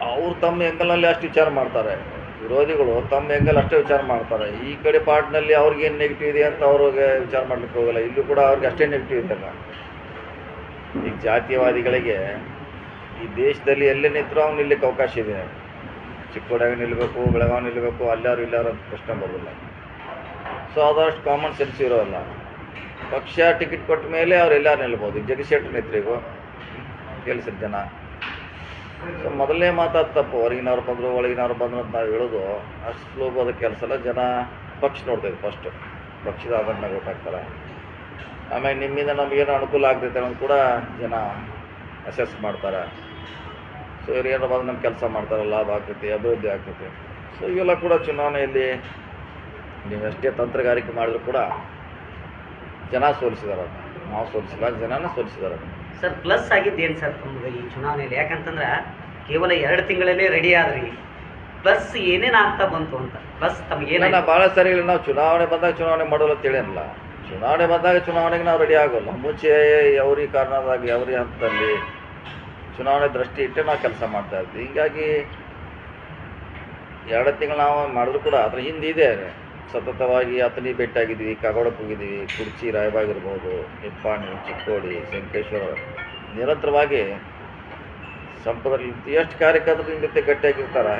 ಅವ್ರು ತಮ್ಮ ಎಂಗಲ್ನಲ್ಲಿ ಅಷ್ಟು ವಿಚಾರ ಮಾಡ್ತಾರೆ. ವಿರೋಧಿಗಳು ತಮ್ಮ ಎಂಗಲ್ ಅಷ್ಟೇ ವಿಚಾರ ಮಾಡ್ತಾರೆ. ಈ ಕಡೆ ಪಾರ್ಟ್ನಲ್ಲಿ ಅವ್ರಿಗೇನು ನೆಗೆಟಿವ್ ಇದೆ ಅಂತ ಅವ್ರಿಗೆ ವಿಚಾರ ಮಾಡ್ಲಿಕ್ಕೆ ಹೋಗಲ್ಲ. ಇಲ್ಲೂ ಕೂಡ ಅವ್ರಿಗೆ ಅಷ್ಟೇ ನೆಗೆಟಿವ್ ಇದ್ದಲ್ಲ ಈಗ ಜಾತೀಯವಾದಿಗಳಿಗೆ ಈ ದೇಶದಲ್ಲಿ ಎಲ್ಲೇ ನಿಂತರೂ ಅವ್ನು ನಿಲ್ಲಕ್ಕೆ ಅವಕಾಶ ಇದೆ. ಚಿಕ್ಕೋಡಾಗ ನಿಲ್ಲಬೇಕು ಬೆಳಗಾವಿ ನಿಲ್ಲಬೇಕು ಅಲ್ಲಾರು ಇಲ್ಲಾರು ಅಂತ ಪ್ರಶ್ನೆ ಬರೋಲ್ಲ ಸೊ ಆದಷ್ಟು ಕಾಮನ್ ಸೆನ್ಸ್ ಇರೋಲ್ಲ. ಪಕ್ಷ ಟಿಕೆಟ್ ಕೊಟ್ಟ ಮೇಲೆ ಅವ್ರು ಎಲ್ಲಾರು ನಿಲ್ಬೋದು. ಜಗಶೆಟ್ರು ನಿಂತ್ರಿಗೂ. ಕೆಲಸದ ಜನ ಸೊ ಮೊದಲನೇ ಮಾತಾದ ತಪ್ಪು, ಹೊರಗಿನವ್ರು ಬಂದರು, ಒಳಗಿನವ್ರು ಬಂದರು ಅಂತ ನಾವು ಹೇಳೋದು, ಅಷ್ಟು ಸುಲಭವಾದ ಕೆಲಸ ಎಲ್ಲ ಜನ ಪಕ್ಷ ನೋಡ್ತೇವೆ ಫಸ್ಟು ಪಕ್ಷದ ಆಧಾರ ಮೇಲೆ ಗೊತ್ತಾಗ್ತಾರೆ ಆಮೇಲೆ ನಿಮ್ಮಿಂದ ನಮಗೇನು ಅನುಕೂಲ ಆಗ್ತೈತೆ ಅನ್ನೋದು ಕೂಡ ಜನ ಅಸೆಸ್ ಮಾಡ್ತಾರೆ ಸೊ ಇವ್ರು ಏನೋ ಬಂದು ನಮ್ಮ ಕೆಲಸ ಮಾಡ್ತಾರೆ, ಲಾಭ ಆಗ್ತೈತಿ, ಅಭಿವೃದ್ಧಿ ಆಗ್ತೈತಿ ಸೊ ಇವೆಲ್ಲ ಕೂಡ ಚುನಾವಣೆಯಲ್ಲಿ ನೀವು ಎಷ್ಟೇ ತಂತ್ರಗಾರಿಕೆ ಮಾಡಿದ್ರು ಕೂಡ ಜನ ಸೋಲಿಸಿದಾರೆ. ನಾವು ಸೋಲಿಸಿಲ್ಲ, ಜನನ ಸೋಲಿಸಿದಾರೆ. ಸರ್ ಪ್ಲಸ್ ಆಗಿದ್ದು ಏನು ಸರ್ ತಮ್ಗೆ ಈ ಚುನಾವಣೆಯಲ್ಲಿ? ಯಾಕಂತಂದ್ರೆ ಕೇವಲ ಎರಡು ತಿಂಗಳಲ್ಲೇ ರೆಡಿ ಆದ್ರಿ. ಪ್ಲಸ್ ಏನೇನು ಆಗ್ತಾ ಬಂತು ಅಂತ? ಪ್ಲಸ್ ತಮ್ಗೆ ಇಲ್ಲ ಏನಾಯ್ತು ಭಾಳ ಸರಿ ಇಲ್ಲ. ನಾವು ಚುನಾವಣೆ ಬಂದಾಗ ಚುನಾವಣೆ ಮಾಡೋಲ್ಲ ತಿಳಿಯಲ್ಲ ಚುನಾವಣೆ ಬಂದಾಗ ಚುನಾವಣೆಗೆ ನಾವು ರೆಡಿ ಆಗೋಲ್ಲ. ಮುಂಚೆ ಯಾವ್ರಿ ಕಾರಣದಾಗ ಯಾವ್ರಿ ಹಂತದಲ್ಲಿ ಚುನಾವಣೆ ದೃಷ್ಟಿ ಇಟ್ಟೆ ನಾವು ಕೆಲಸ ಮಾಡ್ತಾ ಇದ್ವಿ. ಹೀಗಾಗಿ ಎರಡು ತಿಂಗಳು ನಾವು ಮಾಡಿದ್ರು ಕೂಡ ಅದ್ರ ಹಿಂದೆ ಇದೆ. ಸತತವಾಗಿ ಅತನಿ ಭೇಟಿಯಾಗಿದ್ವಿ ಕಾಗೋಡಕ್ಕೆ ಹೋಗಿದ್ವಿ ಕುರ್ಚಿ ರಾಯಬಾಗ್ ಇರ್ಬೋದು ನಿಪ್ಪಾಣಿ ಚಿಕ್ಕೋಡಿ ಶಂಕೇಶ್ವರ. ನಿರಂತರವಾಗಿ ಸಂಪದಲ್ಲಿ ಎಷ್ಟು ಕಾರ್ಯಕರ್ತರು ಜೊತೆ ಗಟ್ಟಿಯಾಗಿರ್ತಾರೆ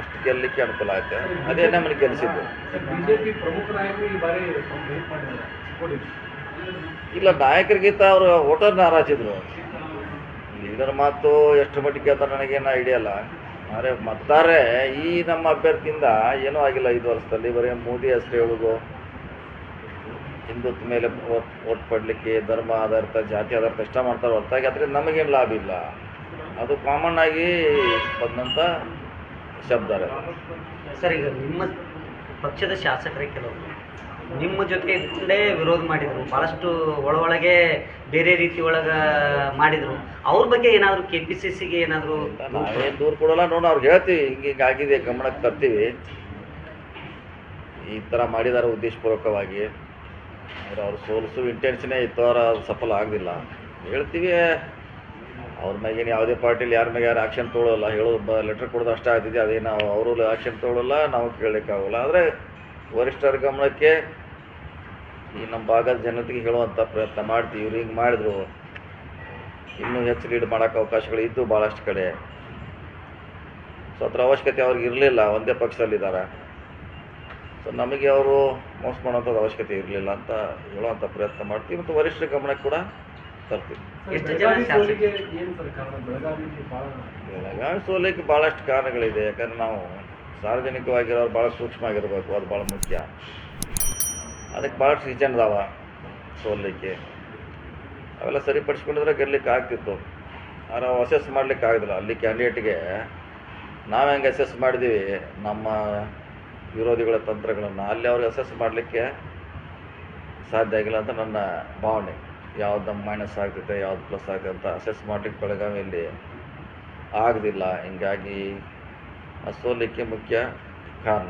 ಅಷ್ಟು ಗೆಲ್ಲಲಿಕ್ಕೆ ಅನುಕೂಲ ಆಯ್ತು. ಅದೇ ನಮ್ಮನ್ನು ಗೆಲ್ಲಿಸಿದ್ದು. ಇಲ್ಲ ನಾಯಕರಿಗಿಂತ ಅವರು ವೋಟರ್ ನಾರಾಜಿದ್ರು. ಲೀಡರ್ ಮಾತು ಎಷ್ಟು ಮಟ್ಟಿಗೆ ಅಂತ ನನಗೇನು ಐಡಿಯಾ ಇಲ್ಲ. ಆದರೆ ಮತ್ತಾರೆ, ಈ ನಮ್ಮ ಅಭ್ಯರ್ಥಿಯಿಂದ ಏನೂ ಆಗಿಲ್ಲ ಐದು ವರ್ಷದಲ್ಲಿ. ಬರೀ ಮೋದಿ ಹೆಸರು ಹೇಳೋದು ಹಿಂದುತ್ವ ಮೇಲೆ ಓಟ್ ಪಡಲಿಕ್ಕೆ ಧರ್ಮ ಆಧಾರಿತ, ಜಾತಿ ಆಧಾರಿತ ಇಷ್ಟ ಮಾಡ್ತಾರೆ. ಹೊರತಾಗಿ ಅದರಿಂದ ನಮಗೇನು ಲಾಭ ಇಲ್ಲ. ಅದು ಕಾಮನ್ ಆಗಿ ಬಂದಂಥ ಶಬ್ದ. ಸರ್, ಈಗ ನಿಮ್ಮ ಪಕ್ಷದ ಶಾಸಕರೇ ಕೆಲವರು. ನಿಮ್ಮ ಜೊತೆ ಇದ್ಕೊಂಡೇ ವಿರೋಧ ಮಾಡಿದರು. ಭಾಳಷ್ಟು ಒಳೊಳಗೆ ಬೇರೆ ರೀತಿ ಒಳಗ ಮಾಡಿದರು. ಅವ್ರ ಬಗ್ಗೆ ಏನಾದರೂ ಕೆ ಪಿ ಸಿ ಸಿಗೆ ಏನಾದರೂ ನಾವೇನು ದೂರ ಕೊಡೋಲ್ಲ ನೋಡಿ ಅವ್ರಿಗೆ ಹೇಳ್ತೀವಿ ಹಿಂಗೆ ಆಗಿದೆ, ಗಮನಕ್ಕೆ ತರ್ತೀವಿ. ಈ ಥರ ಮಾಡಿದ್ದಾರೆ ಉದ್ದೇಶಪೂರ್ವಕವಾಗಿ. ಅಂದರೆ ಅವ್ರು ಸೋಲಿಸು ಇಂಟೆನ್ಷನೇ ಇತ್ತು, ಅವ್ರು ಸಫಲ ಆಗಲಿಲ್ಲ. ಹೇಳ್ತೀವಿ, ಅವ್ರ ಮ್ಯಾಗೇನು ಯಾವುದೇ ಪಾರ್ಟಿಲಿ ಯಾರ ಮ್ಯಾಗ ಯಾರು ಆ್ಯಕ್ಷನ್ ತೊಗೊಳ್ಳಲ್ಲ ಹೇಳೋದು ಬ ಲೆಟ್ರ್ ಕೊಡೋದು ಅಷ್ಟೇ ಆಗ್ತಿದೆ, ಅದೇನು ಅವರು ಆ್ಯಕ್ಷನ್ ತೊಗೊಳ್ಳಲ್ಲ ನಾವು ಕೇಳಲಿಕ್ಕಾಗಲ್ಲ. ಆದರೆ ವರಿಷ್ಠರ ಗಮನಕ್ಕೆ ಈ ನಮ್ಮ ಭಾಗದ ಜನತೆಗೆ ಹೇಳುವಂಥ ಪ್ರಯತ್ನ ಮಾಡ್ತೀವಿ. ಇವ್ರು ಹಿಂಗೆ ಮಾಡಿದ್ರು ಇನ್ನೂ ಹೆಚ್ಚು ಲೀಡ್ ಮಾಡೋಕ್ಕೆ ಅವಕಾಶಗಳು ಇದ್ದು ಭಾಳಷ್ಟು ಕಡೆ. ಸೊ ಅದರ ಅವಶ್ಯಕತೆ ಅವ್ರಿಗೆ ಇರಲಿಲ್ಲ ಒಂದೇ ಪಕ್ಷದಲ್ಲಿದ್ದಾರೆ. ಸೊ ನಮಗೆ ಅವರು ಮೋಸ ಮಾಡೋಂಥದ್ದು ಅವಶ್ಯಕತೆ ಇರಲಿಲ್ಲ ಅಂತ ಹೇಳುವಂಥ ಪ್ರಯತ್ನ ಮಾಡ್ತೀವಿ ಮತ್ತು ವರಿಷ್ಠರ ಗಮನಕ್ಕೆ ಕೂಡ ತರ್ತೀವಿ. ಎಷ್ಟು ಜನ ಬೆಳಗಾವಿ? ಸೋಲಿಗೆ ಭಾಳಷ್ಟು ಕಾರಣಗಳಿದೆ. ಯಾಕಂದ್ರೆ ನಾವು ಸಾರ್ವಜನಿಕವಾಗಿರೋರು ಭಾಳ ಸೂಕ್ಷ್ಮ ಆಗಿರಬೇಕು ಅದು ಭಾಳ ಮುಖ್ಯ. ಅದಕ್ಕೆ ಭಾಳ ರೀಸನ್ ಅದಾವ ಸೋಲಿಕ್ಕೆ ಅವೆಲ್ಲ ಸರಿಪಡಿಸ್ಕೊಂಡಿದ್ರೆ ಗೆಲ್ಲಕ್ಕೆ ಆಗ್ತಿತ್ತು. ಆದರೆ ನಾವು ಅಸೆಸ್ ಮಾಡ್ಲಿಕ್ಕೆ ಆಗೋದಿಲ್ಲ. ಅಲ್ಲಿ ಕ್ಯಾಂಡಿಡೇಟ್ಗೆ ನಾವು ಹೆಂಗೆ ಅಸೆಸ್ ಮಾಡಿದ್ದೀವಿ ನಮ್ಮ ವಿರೋಧಿಗಳ ತಂತ್ರಗಳನ್ನು ಅಲ್ಲಿ ಅವ್ರಿಗೆ ಅಸೆಸ್ ಮಾಡಲಿಕ್ಕೆ ಸಾಧ್ಯ ಆಗಿಲ್ಲ ಅಂತ ನನ್ನ ಭಾವನೆ. ಯಾವ್ದು ಮೈನಸ್ ಆಗ್ತೈತೆ, ಯಾವ್ದು ಪ್ಲಸ್ ಆಗ್ತೈತೆ ಅಂತ ಅಸೆಸ್ ಮಾಡಲಿಕ್ಕೆ ಬೆಳಗಾವಿಯಲ್ಲಿ ಆಗದಿಲ್ಲ. ಹಿಂಗಾಗಿ असोल के मुख्य कारण